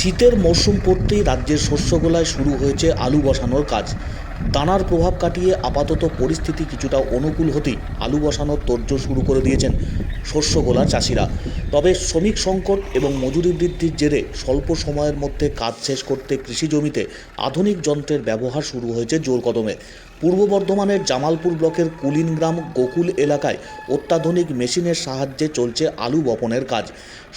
শীতের মরশুম পড়তেই রাজ্যের শস্যগোলায় শুরু হয়েছে আলু বসানোর কাজ। দানার প্রভাব কাটিয়ে আপাতত পরিস্থিতি কিছুটা অনুকূল হতেই আলু বসানোর তোড়জোড় শুরু করে দিয়েছেন শস্যগোলার চাষিরা। তবে শ্রমিক সংকট এবং মজুরি বৃদ্ধির জেরে স্বল্প সময়ের মধ্যে কাজ শেষ করতে কৃষি জমিতে আধুনিক যন্ত্রের ব্যবহার শুরু হয়েছে জোর কদমে। পূর্ব বর্ধমানের জামালপুর ব্লকের কুলিনগ্রাম গোকুল এলাকায় অত্যাধুনিক মেশিনের সাহায্যে চলছে আলু বপনের কাজ।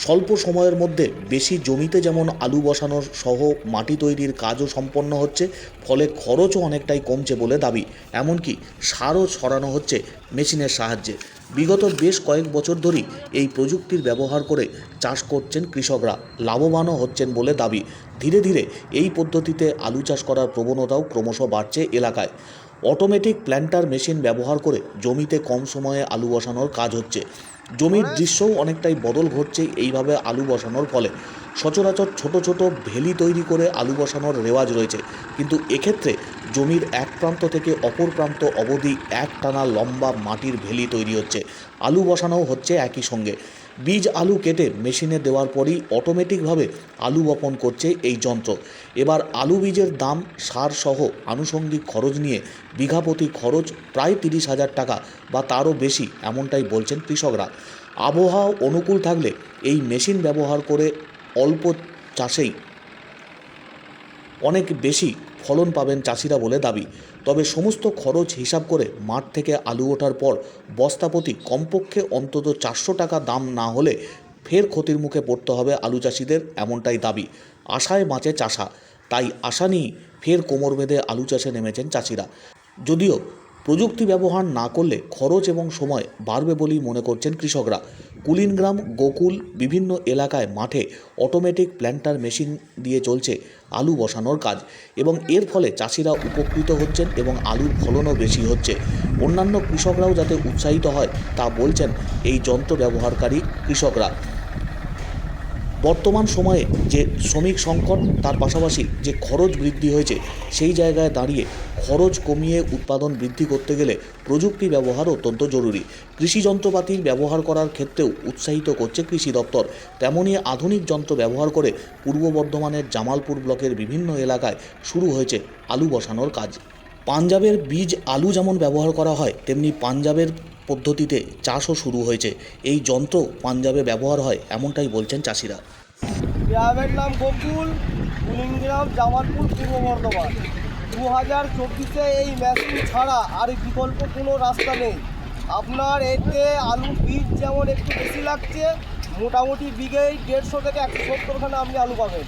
স্বল্প সময়ের মধ্যে বেশি জমিতে যেমন আলু বসানোর সহ মাটি তৈরির কাজও সম্পন্ন হচ্ছে, ফলে খরচও অনেকটাই কমছে বলে দাবি। এমনকি সারও ছড়ানো হচ্ছে মেশিনের সাহায্যে। বিগত বেশ কয়েক বছর ধরেই এই প্রযুক্তির ব্যবহার করে চাষ করছেন কৃষকরা। লাভবানও হচ্ছেন বলে দাবি। ধীরে ধীরে এই পদ্ধতিতে আলু চাষ করার প্রবণতাও ক্রমশ বাড়ছে এলাকায়। অটোমেটিক প্ল্যান্টার মেশিন ব্যবহার করে জমিতে কম সময়ে আলু বসানোর কাজ হচ্ছে। জমির দৃশ্যও অনেকটাই বদল ঘটছে এইভাবে আলু বসানোর ফলে। সচরাচর ছোট ছোট ভেলি তৈরি করে আলু বসানোর রেওয়াজ রয়েছে। কিন্তু এক্ষেত্রে জমির এক প্রান্ত থেকে অপর প্রান্ত অবধি এক টানা লম্বা মাটির ভেলি তৈরি হচ্ছে। আলু বসানোও হচ্ছে একই সঙ্গে। বীজ আলু কেটে মেশিনে দেওয়ার পরই অটোমেটিকভাবে আলু বপন করছে এই যন্ত্র। এবার আলু বীজের দাম, সার সহ আনুষঙ্গিক খরচ নিয়ে বিঘাপতি খরচ প্রায় তিরিশ হাজার টাকা বা তারও বেশি, এমনটাই বলছেন কৃষকরা। আবহাওয়া অনুকূল থাকলে এই মেশিন ব্যবহার করে অল্প চাষেই অনেক বেশি ফলন পাবেন চাষিরা বলে দাবি। তবে সমস্ত খরচ হিসাব করে মাঠ থেকে আলু ওঠার পর বস্তাপতি কমপক্ষে অন্তত চারশো টাকা দাম না হলে ফের ক্ষতির মুখে পড়তে হবে আলু চাষিদের এমনটাই দাবি। আশায় বাঁচে চাষা। তাই আশা নিয়েই ফের কোমর বেঁধে আলু চাষে নেমেছেন চাষিরা। যদিও প্রযুক্তি ব্যবহার না করলে খরচ এবং সময় বাড়বে বলেই মনে করছেন কৃষকরা। কুলিনগ্রাম, গোকুল বিভিন্ন এলাকায় মাঠে অটোমেটিক প্ল্যান্টার মেশিন দিয়ে চলছে আলু বসানোর কাজ এবং এর ফলে চাষিরা উপকৃত হচ্ছেন এবং আলুর ফলনও বেশি হচ্ছে। অন্যান্য কৃষকরাও যাতে উৎসাহিত হয় তা বলছেন এই যন্ত্র ব্যবহারকারী কৃষকরা। বর্তমান সময়ে যে শ্রমিক সংকট, তার পাশাপাশি যে খরচ বৃদ্ধি হয়েছে, সেই জায়গায় দাঁড়িয়ে খরচ কমিয়ে উৎপাদন বৃদ্ধি করতে গেলে প্রযুক্তি ব্যবহার অত্যন্ত জরুরি। কৃষি যন্ত্রপাতির ব্যবহার করার ক্ষেত্রেও উৎসাহিত করছে কৃষি দপ্তর। তেমনই আধুনিক যন্ত্র ব্যবহার করে পূর্ব বর্ধমানের জামালপুর ব্লকের বিভিন্ন এলাকায় শুরু হয়েছে আলু বসানোর কাজ। পাঞ্জাবের বীজ আলু যেমন ব্যবহার করা হয়, তেমনি পাঞ্জাবের পদ্ধতিতে চাষও শুরু হয়েছে। এই যন্ত্র পাঞ্জাবে ব্যবহার হয়, এমনটাই বলছেন চাষিরা। গ্রামের নাম গোকুল কুলিংগ্রাম জামালপুর, পূর্ব বর্ধমান। দু হাজার চব্বিশে এই মেশিন ছাড়া আর বিকল্প কোনো রাস্তা নেই। আপনার এতে আলু, বীজ যেমন একটু বেশি লাগছে, মোটামুটি বিঘেই দেড়শো থেকে একশো সত্তরখানা আপনি আলু পাবেন।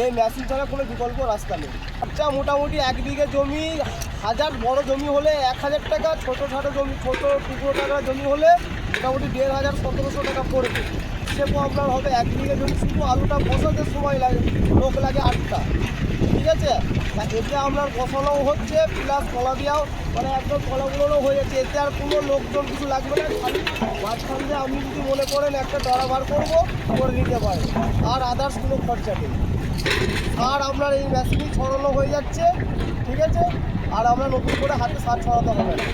এই মেশিন ছাড়া কোনো বিকল্প রাস্তা নেই। আচ্ছা মোটামুটি এক বিঘে জমি, হাজার বড় জমি হলে এক হাজার টাকা, ছোটো ছোটো জমি, ছোটো টুকরো টাকা জমি হলে মোটামুটি দেড় হাজার, সতেরোশো টাকা পড়বে সেরকম আপনার হবে এক বিঘে জমি শুধু আলুটা বসাতে সময় লাগে, লোক লাগে আটটা। ঠিক আছে? তা এতে আপনার ফসলও হচ্ছে, প্লাস কলা দিয়েও মানে একদম কলাগুলোও হয়ে যাচ্ছে। এতে আর কোনো লোকজন কিছু লাগবে না। খালি মাঝখান দিয়ে আপনি যদি মনে করেন একটা ডরা বার করব, করে নিতে পারেন। আর আদার্স কোনো খরচা নেই। আর আপনার এই মেশিনই ছড়ানো হয়ে যাচ্ছে, ঠিক আছে? আর আমরা নতুন করে হাতে সার ছড়াতে হবে। না